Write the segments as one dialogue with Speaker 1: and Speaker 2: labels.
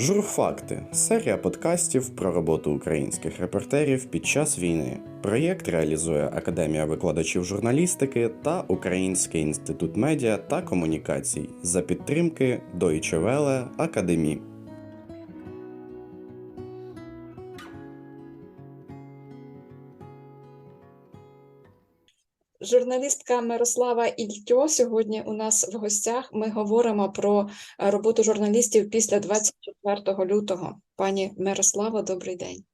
Speaker 1: Журфакти серія подкастів про роботу українських репортерів під час війни. Проєкт реалізує Академія викладачів журналістики та Український інститут медіа та комунікацій за підтримки Deutsche Welle Академі.
Speaker 2: Журналістка Мирослава Ільтьо сьогодні у нас в гостях. Ми говоримо про е, роботу журналістів після 24 лютого. Пані Мирослава, добрий день.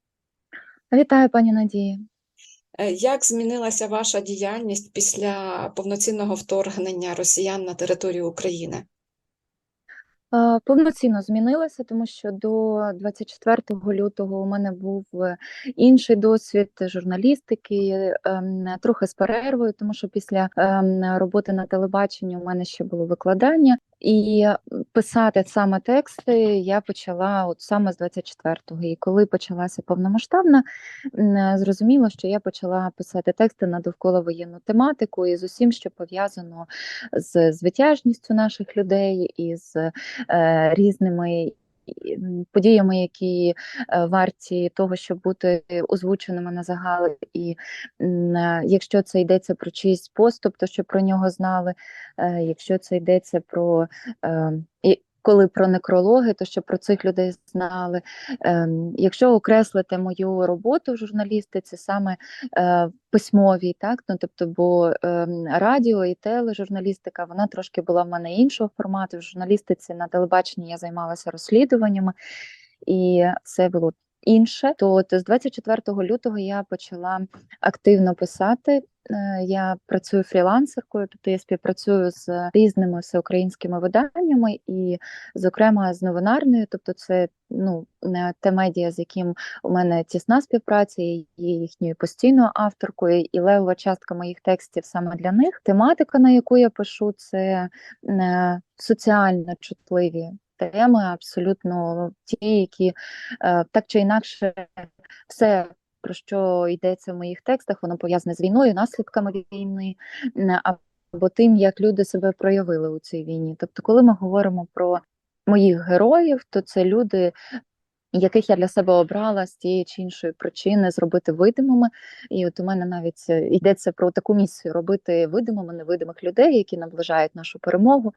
Speaker 3: Вітаю, пані Надії.
Speaker 2: Е, Як змінилася ваша діяльність після повноцінного вторгнення росіян на територію України?
Speaker 3: Е, Повноцінно змінилася, тому що до 24 лютого у мене був е, інший досвід журналістики, ем, трохи з перервою, тому що після ем, роботи на телебаченні у мене ще було викладання, і писати саме тексти я почала от саме з 24-го. І коли почалася повномасштабна, зрозуміло, що я почала писати тексти на довкола воєнну тематику і з усім, що пов'язано з звитяжністю наших людей і з е, різними подіями, які е, варті того, щоб бути озвученими на загал. І е, якщо це йдеться про чийсь поступ, то щоб про нього знали. Е, Якщо це йдеться про е, і коли про некрологи, то щоб про цих людей знали. Ем, Якщо окреслити мою роботу в журналістиці саме е, письмовій, так ну тобто, бо ем, радіо і тележурналістика вона трошки була в мене іншого формату. В журналістиці на телебаченні я займалася розслідуваннями, і це було інше. То от з 24 лютого я почала активно писати. Е, Я працюю фрілансеркою, тобто я співпрацюю з різними всеукраїнськими виданнями, і, зокрема, з новинарною, тобто, це ну не те медіа, з яким у мене тісна співпраця, я є їхньою постійною авторкою, і левова частка моїх текстів саме для них. Тематика, на яку я пишу, це е, соціально чутливі теми, абсолютно ті, які е, так чи інакше все. Про що йдеться в моїх текстах, воно пов'язане з війною, наслідками війни, або тим, як люди себе проявили у цій війні. Тобто, коли ми говоримо про моїх героїв, то це люди, яких я для себе обрала з тієї чи іншої причини зробити видимими. І от у мене навіть е, йдеться про таку місію робити видимими невидимих людей, які наближають нашу перемогу,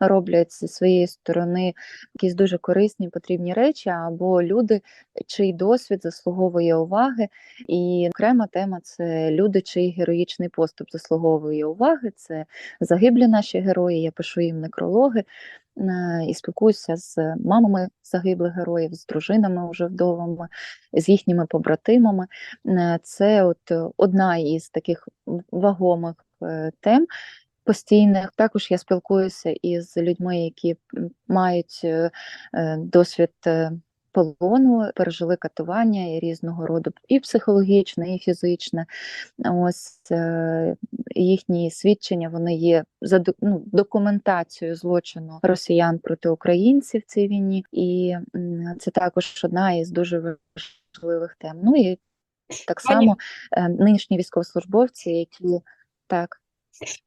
Speaker 3: роблять зі своєї сторони якісь дуже корисні потрібні речі, або люди, чий досвід заслуговує уваги. І окрема тема це люди, чий героїчний поступ заслуговує уваги. Це загиблі наші герої. Я пишу їм некрологи і спілкуюся з мамами загиблих героїв, з дружинами уже вдовами, з їхніми побратимами. Е, Це от е, одна із таких вагомих е, тем. Постійних також я спілкуюся із людьми, які мають е, е, досвід е, полону, пережили катування і різного роду, і психологічне, і фізичне. Ось е, їхні свідчення вони є за ну, документацією злочину росіян проти українців в цій війні, і це також одна із дуже важливих тем. Ну і так само е, нинішні військовослужбовці, які так.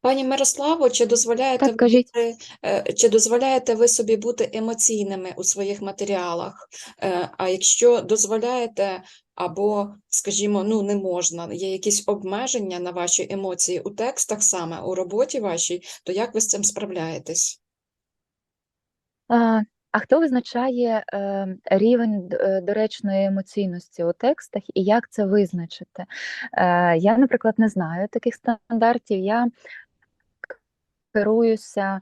Speaker 2: Пані Мирославо, чи дозволяєте
Speaker 3: Так, кажіть.
Speaker 2: бути, е, чи дозволяєте ви собі бути емоційними у своїх матеріалах? Е, А якщо дозволяєте, або, скажімо, ну не можна, є якісь обмеження на ваші емоції у текстах саме, у роботі вашій, то як ви з цим справляєтесь?
Speaker 3: А, хто визначає е, рівень доречної емоційності у текстах і як це визначити? Е, я, наприклад, не знаю таких стандартів. Я керуюся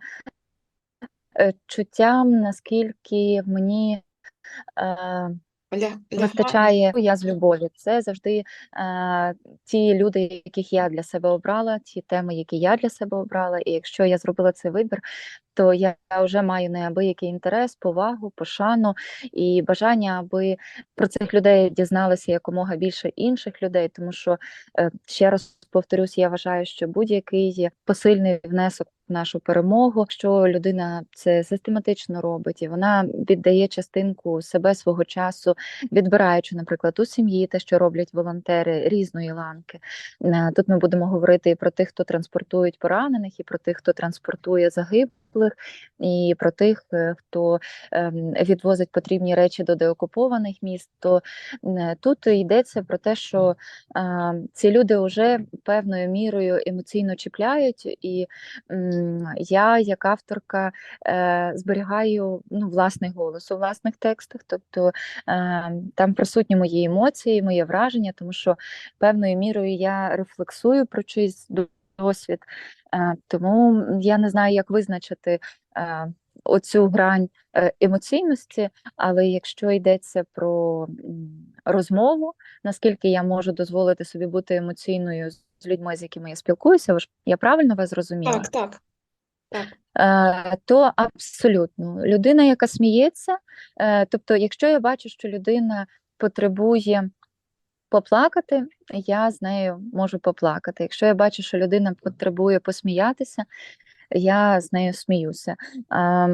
Speaker 3: е, чуттям, наскільки мені е, вистачає я з любові. Це завжди е, ті люди, яких я для себе обрала, ті теми, які я для себе обрала. І якщо я зробила цей вибір, то я вже маю неабиякий інтерес, повагу, пошану і бажання, аби про цих людей дізналися якомога більше інших людей, тому що е, ще раз повторюсь, я вважаю, що будь-який посильний внесок нашу перемогу. Що людина це систематично робить, і вона віддає частинку себе свого часу, відбираючи, наприклад, у сім'ї те, що роблять волонтери різної ланки. Е, Тут ми будемо говорити і про тих, хто транспортують поранених, і про тих, хто транспортує загиблих, і про тих, е, хто ем, відвозить потрібні речі до деокупованих міст. То е, тут йдеться про те, що е, ці люди вже певною мірою емоційно чіпляють, і я, як авторка, е, зберігаю ну, власний голос у власних текстах, тобто е, там присутні мої емоції, моє враження, тому що певною мірою я рефлексую про чийсь досвід, Е, тому я не знаю, як визначити е, оцю грань е, емоційності, але якщо йдеться про розмову, наскільки я можу дозволити собі бути емоційною з людьми, з якими я спілкуюся, я правильно вас зрозуміла?
Speaker 2: Так, так. Так.
Speaker 3: То абсолютно людина, яка сміється, тобто, якщо я бачу, що людина потребує поплакати, я з нею можу поплакати. Якщо я бачу, що людина потребує посміятися, я з нею сміюся. А,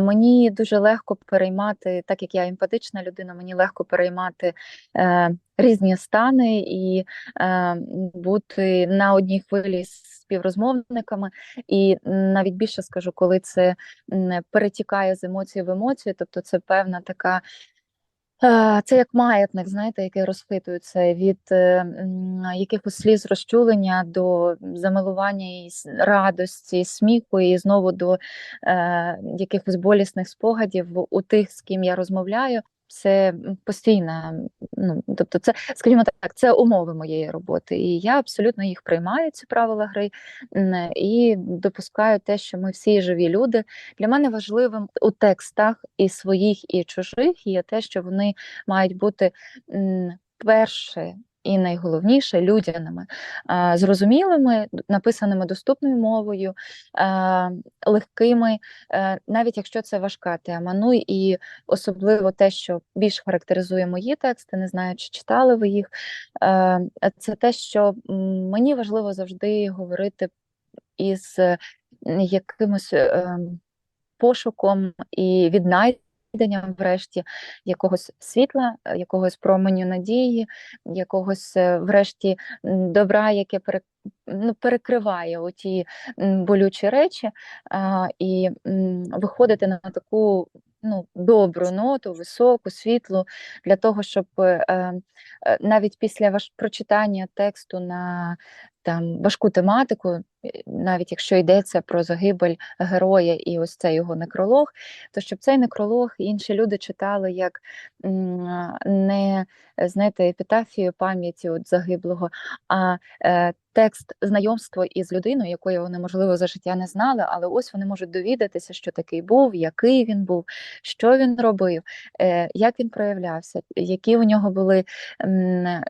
Speaker 3: мені дуже легко переймати, так як я емпатична людина, мені легко переймати е, різні стани і е, бути на одній хвилі з співрозмовниками. І навіть більше скажу, коли це перетікає з емоції в емоцію, тобто це певна така. Е, Це як маятник, знаєте, який розхитується від е, якихось сліз розчулення до замилування і радості, сміху, і знову до е, якихось болісних спогадів у тих, з ким я розмовляю. Це постійна, ну тобто, це, скажімо так, це умови моєї роботи, і я абсолютно їх приймаю, ці правила гри, і допускаю те, що ми всі живі люди. Для мене важливим у текстах і своїх, і чужих є те, що вони мають бути перше і найголовніше людяними, зрозумілими, написаними доступною мовою, легкими, е, навіть якщо це важка тема. Ну і особливо те, що більш характеризує мої тексти, не знаю, чи читали ви їх. е, Це те, що мені важливо завжди говорити із якимось. ем, пошуком і віднайденням, врешті, якогось світла, е, якогось променю надії, якогось, е, врешті, добра, яке ну, перекриває оті болючі речі, і виходити на таку. Ну, добру ноту, високу, світлу, для того, щоб е, навіть після ваш прочитання тексту на там важку тематику, навіть якщо йдеться про загибель героя і ось цей його некролог, то щоб цей некролог інші люди читали як не знаєте, епітафію пам'яті от загиблого, а е, текст знайомства із людиною, якої вони, можливо, за життя не знали, але ось вони можуть довідатися, що такий був, який він був, що він робив, е, як він проявлявся, які у нього були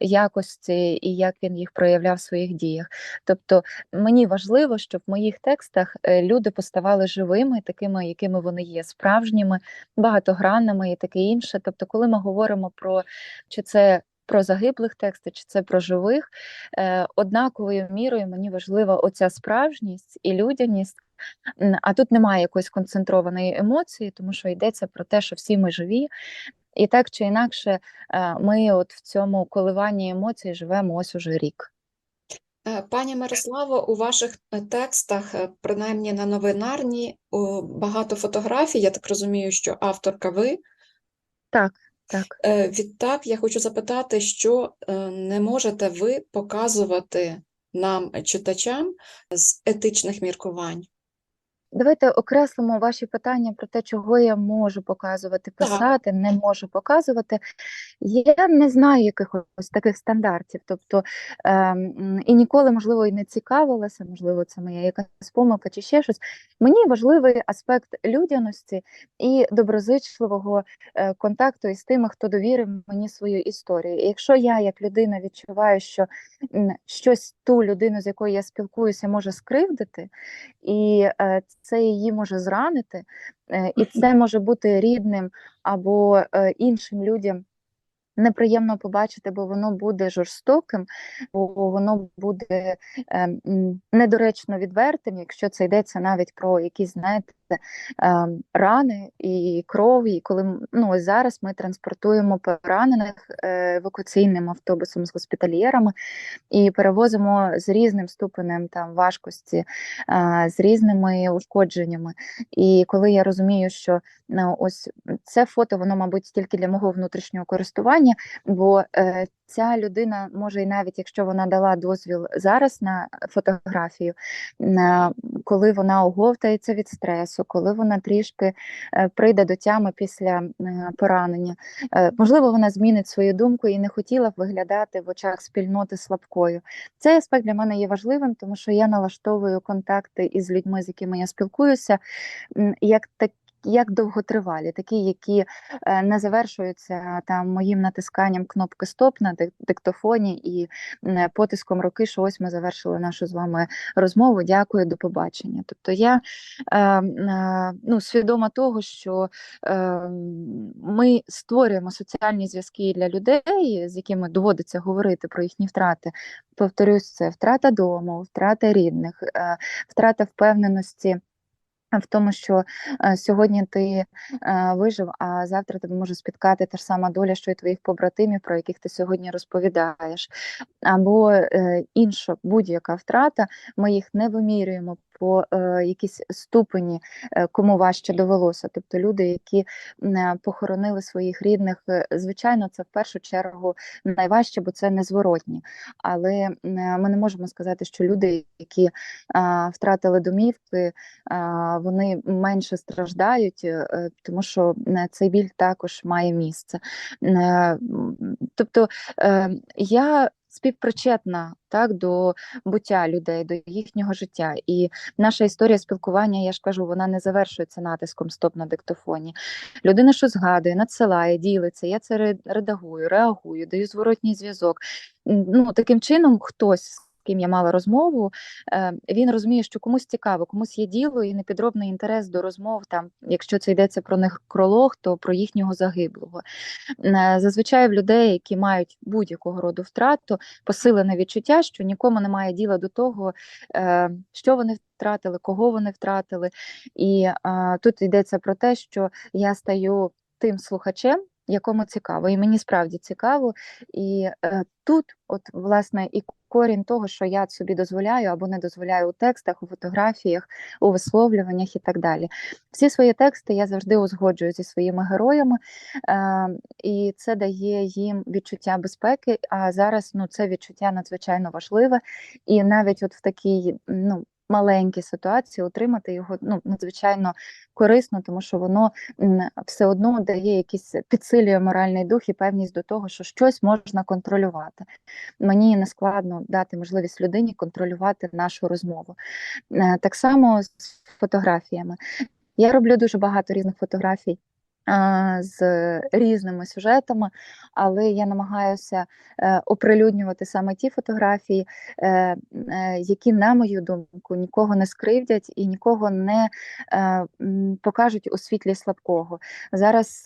Speaker 3: якості і як він їх проявляв в своїх діях. Тобто мені важливо, щоб в моїх текстах е, люди поставали живими, такими, якими вони є, справжніми, багатогранними і таке інше. Тобто, коли ми говоримо про чи це про загиблих тексти, чи це про живих, е, однаковою мірою мені важлива оця справжність і людяність. А тут немає якоїсь концентрованої емоції, тому що йдеться про те, що всі ми живі, і так чи інакше, е, ми от в цьому коливанні емоцій живемо ось уже рік.
Speaker 2: Е, Пані Мирославо, у ваших е, текстах, е, принаймні на новинарні, багато фотографій. Я так розумію, що авторка ви.
Speaker 3: Так, так.
Speaker 2: Відтак, я хочу запитати, що не можете ви показувати нам, читачам, з етичних міркувань?
Speaker 3: Давайте окреслимо ваші питання про те, чого я можу показувати, писати, не можу показувати. Я не знаю якихось таких стандартів. Тобто ем, і ніколи, можливо, і не цікавилася, можливо, це моя якась помилка чи ще щось. Мені важливий аспект людяності і доброзичливого е, контакту із тими, хто довірив мені свою історію. І якщо я, як людина, відчуваю, що щось ту людину, з якою я спілкуюся, може скривдити, і е, це її може зранити, е, і це може бути рідним або е, іншим людям неприємно побачити, бо воно буде жорстоким, бо воно буде ем, недоречно відвертим, якщо це йдеться навіть про якісь, знаєте, рани і кров. І коли ну, ось зараз ми транспортуємо поранених е, евакуаційним автобусом з госпітальєрами і перевозимо з різним ступенем там важкості, а, з різними ушкодженнями. І коли я розумію, що ну, ось це фото, воно, мабуть, тільки для мого внутрішнього користування, бо е, ця людина може, і навіть якщо вона дала дозвіл зараз на фотографію, коли вона оговтається від стресу, коли вона трішки е, прийде до тями після е, поранення, е, можливо, вона змінить свою думку і не хотіла б виглядати в очах спільноти слабкою. Цей аспект для мене є важливим, тому що я налаштовую контакти із людьми, з якими я спілкуюся, як так. Як довготривалі, такі, які е, не завершуються там моїм натисканням кнопки стоп на диктофоні і потиском руки, що ось ми завершили нашу з вами розмову. Дякую, до побачення. Тобто я е, е, ну, свідома того, що ми створюємо соціальні зв'язки для людей, з якими доводиться говорити про їхні втрати. Повторюсь, це втрата дому, втрата рідних, втрата впевненості. В тому, що е, сьогодні ти е, вижив, а завтра тебе може спіткати та ж сама доля, що й твоїх побратимів, про яких ти сьогодні розповідаєш, або е, інша будь-яка втрата, ми їх не вимірюємо по е, якійсь ступені, е, кому важче довелося. Тобто люди, які е, похоронили своїх рідних, звичайно, це в першу чергу найважче, бо це незворотні. Але е, ми не можемо сказати, що люди, які втратили домівки, вони менше страждають, тому що е, цей біль також має місце. Е, Тобто е, я співпричетна так до буття людей, до їхнього життя. І наша історія спілкування, я ж кажу, вона не завершується натиском стоп на диктофоні. Людина, що згадує, надсилає, ділиться, я це редагую, реагую, даю зворотній зв'язок. Ну, таким чином, хтось. Ким я мала розмову, е, він розуміє, що комусь цікаво, комусь є діло і непідробний інтерес до розмов. Там, якщо це йдеться про некролог, то про їхнього загиблого. Е, Зазвичай в людей, які мають будь-якого роду втрату, посилене відчуття, що нікому немає діла до того, е, що вони втратили, кого вони втратили. І тут йдеться про те, що я стаю тим слухачем, якому цікаво, і мені справді цікаво. І е, тут, от власне, і корінь того, що я собі дозволяю або не дозволяю у текстах, у фотографіях, у висловлюваннях і так далі. Всі свої тексти я завжди узгоджую зі своїми героями, е, і це дає їм відчуття безпеки. А зараз ну, це відчуття надзвичайно важливе, і навіть от в такій ну, маленькій ситуації отримати його ну, надзвичайно корисно, тому що воно все одно дає якийсь підсилює моральний дух і певність до того, що щось можна контролювати. Мені не складно дати можливість людині контролювати нашу розмову. Е, Так само з фотографіями. Я роблю дуже багато різних фотографій з різними сюжетами, але я намагаюся е, оприлюднювати саме ті фотографії, е, е, які, на мою думку, нікого не скривдять і нікого не покажуть у світлі слабкого. Зараз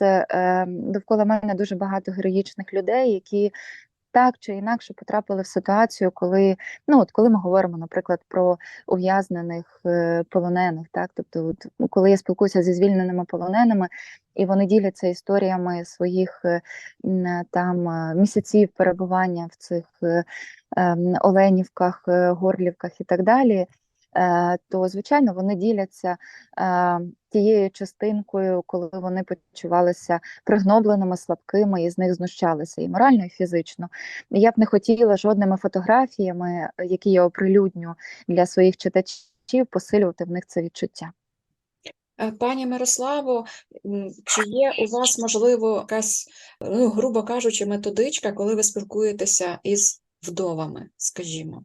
Speaker 3: довкола мене дуже багато героїчних людей, які так чи інакше потрапили в ситуацію, коли ну от коли ми говоримо, наприклад, про ув'язнених е, полонених, так тобто, от, ну, коли я спілкуюся зі звільненими полоненими, і вони діляться історіями своїх е, е, там місяців перебування в цих ем, Оленівках, Горлівках і так далі. Е, То, звичайно, вони діляться е, тією частинкою, коли вони почувалися пригнобленими, слабкими, і з них знущалися і морально, і фізично. Я б не хотіла жодними фотографіями, які я оприлюдню для своїх читачів, посилювати в них це відчуття.
Speaker 2: Е, Пані Мирославо, чи є у вас, можливо, якась, ну, грубо кажучи, методичка, коли ви спілкуєтеся із вдовами, скажімо?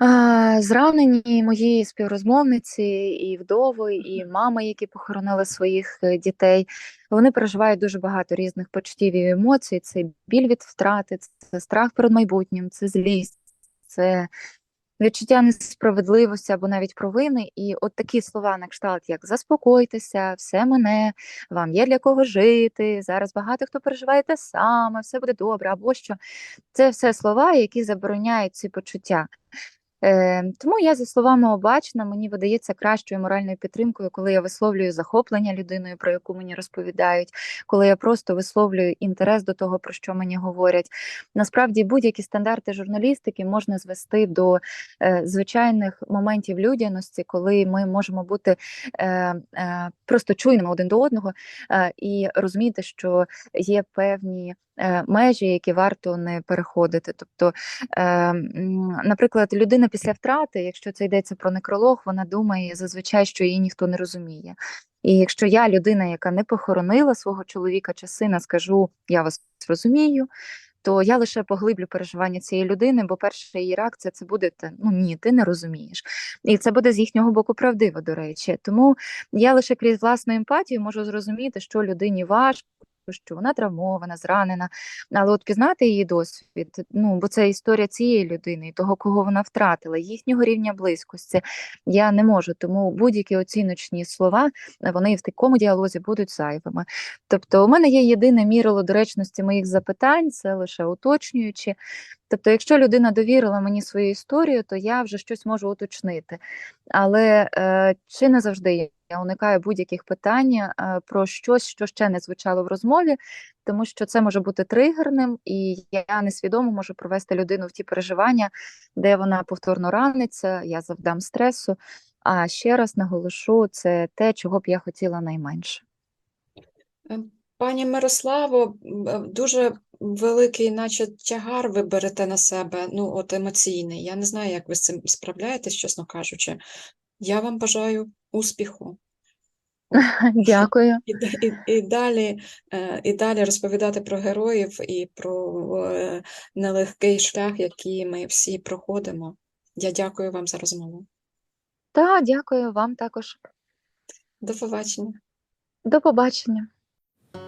Speaker 3: А, Зранені мої співрозмовниці, і вдови, і мами, які похоронили своїх е, дітей, вони переживають дуже багато різних почуттів і емоцій. Це біль від втрати, це страх перед майбутнім, це злість, це відчуття несправедливості або навіть провини. І от такі слова на кшталт, як заспокойтеся, все мене, вам є для кого жити, зараз багато хто переживає те саме, все буде добре, або що це все слова, які забороняють ці почуття. Е, тому я зі словами обачна, мені видається кращою моральною підтримкою, коли я висловлюю захоплення людиною, про яку мені розповідають, коли я просто висловлюю інтерес до того, про що мені говорять. Насправді будь-які стандарти журналістики можна звести до е, звичайних моментів людяності, коли ми можемо бути е, е, просто чуйними один до одного і розуміти, що є певні межі, які варто не переходити. Тобто, е, наприклад, людина після втрати, якщо це йдеться про некролог, вона думає зазвичай, що її ніхто не розуміє. І якщо я, людина, яка не похоронила свого чоловіка чи сина, скажу я вас розумію, то я лише поглиблю переживання цієї людини, бо перша її реакція це буде ну ні, ти не розумієш. І це буде з їхнього боку правдиво, до речі. Тому я лише крізь власну емпатію можу зрозуміти, що людині важко. Що вона травмована, зранена, але от пізнати її досвід, ну бо це історія цієї людини, того, кого вона втратила, їхнього рівня близькості. Я не можу, тому будь-які оціночні слова вони в такому діалозі будуть зайвими. Тобто, у мене є єдине мірило доречності моїх запитань, це лише уточнюючи. Тобто, якщо людина довірила мені свою історію, то я вже щось можу уточнити. Але е, чи не завжди я я уникаю будь-яких питань е, про щось, що ще не звучало в розмові, тому що це може бути тригерним, і я несвідомо можу провести людину в ті переживання, де вона повторно раниться, я завдам стресу. А ще раз наголошу, це те, чого б я хотіла найменше.
Speaker 2: Е, Пані Мирославо, е, дуже великий, наче тягар ви берете на себе, ну от емоційний. Я не знаю, як ви з цим справляєтесь, чесно кажучи. Я вам бажаю успіху.
Speaker 3: Дякую.
Speaker 2: І, і, і, далі, е, і далі розповідати про героїв і про е, нелегкий шлях, який ми всі проходимо. Я дякую вам за розмову.
Speaker 3: Так, дякую вам також.
Speaker 2: До побачення.
Speaker 3: До побачення.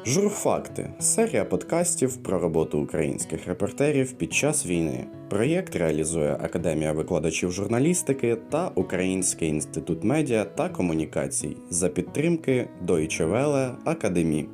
Speaker 1: Журфакти серія подкастів про роботу українських репортерів під час війни. Проєкт реалізує Академія викладачів журналістики та Український інститут медіа та комунікацій за підтримки Deutsche Welle Академії.